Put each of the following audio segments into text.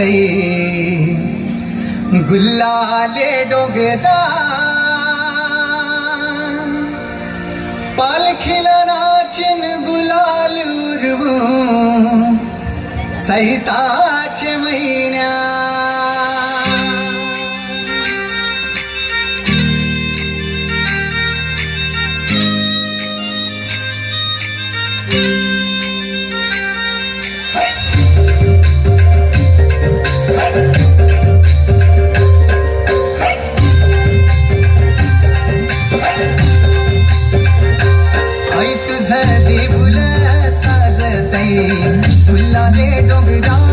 तई गुल्लाले डोगदा पल खिलना चिन गुलाल उर्वू सहिता ਦੇ ਡੋਗਰਾ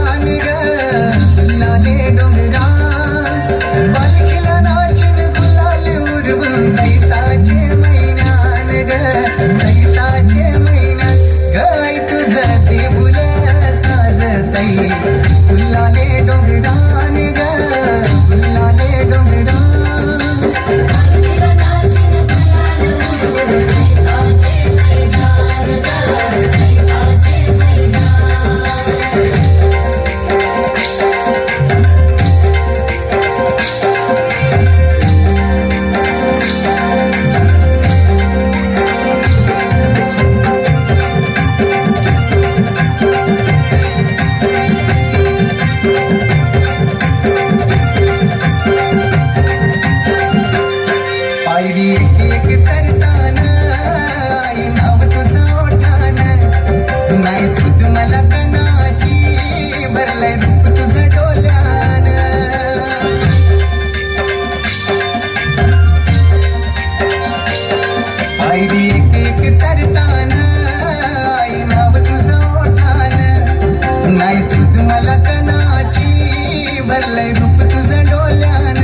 सुध मला कनाची भरलंय रूप तुझं डोल्यान.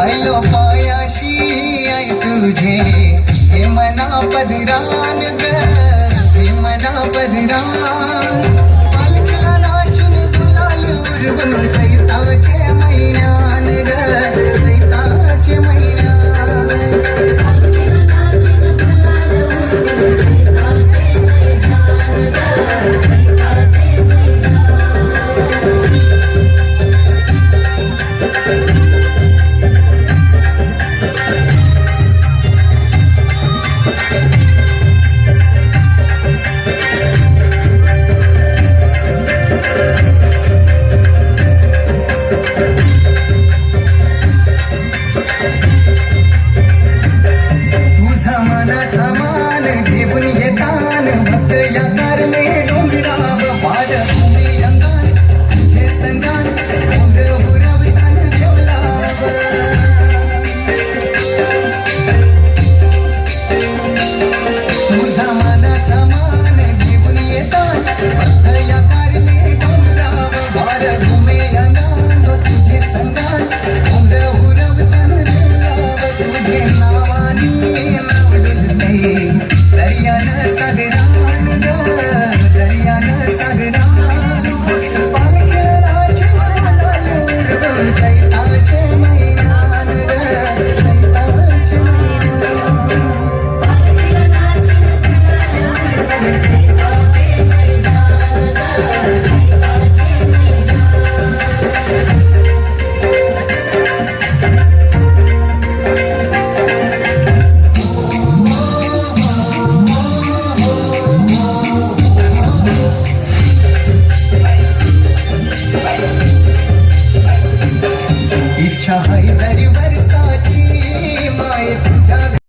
आयलो पायाशी आई तुझे. हे मना पदरान ग हे मना पदरान